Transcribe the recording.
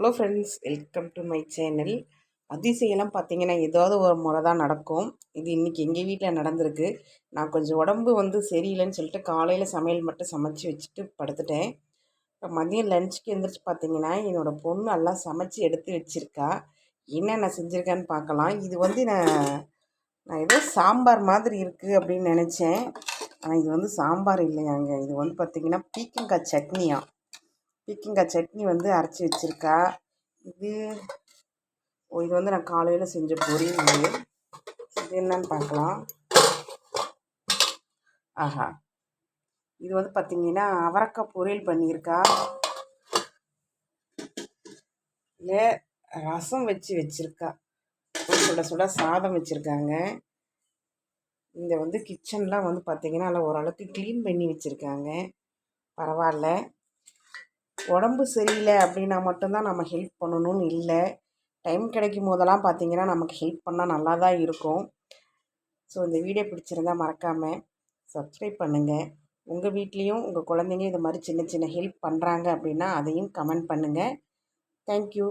Hello friends welcome to my channel அதிசயம்லாம் பார்த்தீங்கன்னா ஏதாவது ஒரு முறை தான் நடக்கும். இது இன்றைக்கி எங்கள் வீட்டில் நடந்திருக்கு. நான் கொஞ்சம் உடம்பு வந்து சரியில்லைன்னு சொல்லிட்டு காலையில் சமையல் மட்டும் சமைச்சு வச்சுட்டு படுத்துட்டேன். இப்போ மதியம் லஞ்சுக்கு எழுந்திரிச்சு பார்த்தீங்கன்னா என்னோடய பொண்ணு எல்லாம் சமைச்சு எடுத்து வச்சுருக்கா. நான் செஞ்சுருக்கான்னு பார்க்கலாம். இது வந்து நான் நான் ஏதோ சாம்பார் மாதிரி இருக்குது அப்படின்னு நினச்சேன். ஆனால் இது வந்து சாம்பார் இல்லையாங்க. இது வந்து பார்த்திங்கன்னா பீக்கங்காய் சட்னியா? பீக்கங்காய் சட்னி வந்து அரைச்சி வச்சுருக்கா. இது ஓ இது வந்து நான் காலையில் செஞ்ச பொரியல் இது என்னன்னு பார்க்கலாம். ஆஹா. இது வந்து பார்த்திங்கன்னா அவரக்காய் பொரியல் பண்ணியிருக்கா. இல்லை ரசம் வச்சு வச்சுருக்கா. சுட சுட சாதம் வச்சுருக்காங்க. இந்த வந்து கிச்சன்லாம் வந்து பார்த்திங்கன்னா நல்லா ஓரளவுக்கு க்ளீன் பண்ணி வச்சுருக்காங்க. பரவாயில்ல. உடம்பு சரியில்லை அப்படின்னா மட்டும்தான் நம்ம ஹெல்ப் பண்ணணும்னு இல்லை. டைம் கிடைக்கும் போதெல்லாம் பார்த்திங்கன்னா நமக்கு ஹெல்ப் பண்ணால் நல்லா தான் இருக்கும். ஸோ இந்த வீடியோ பிடிச்சிருந்தா மறக்காமல் சப்ஸ்கிரைப் பண்ணுங்கள் உங்கள் வீட்லேயும் உங்கள் குழந்தைங்க இது மாதிரி சின்ன சின்ன ஹெல்ப் பண்ணுறாங்க அப்படின்னா அதையும் கமெண்ட் பண்ணுங்கள் தேங்க்யூ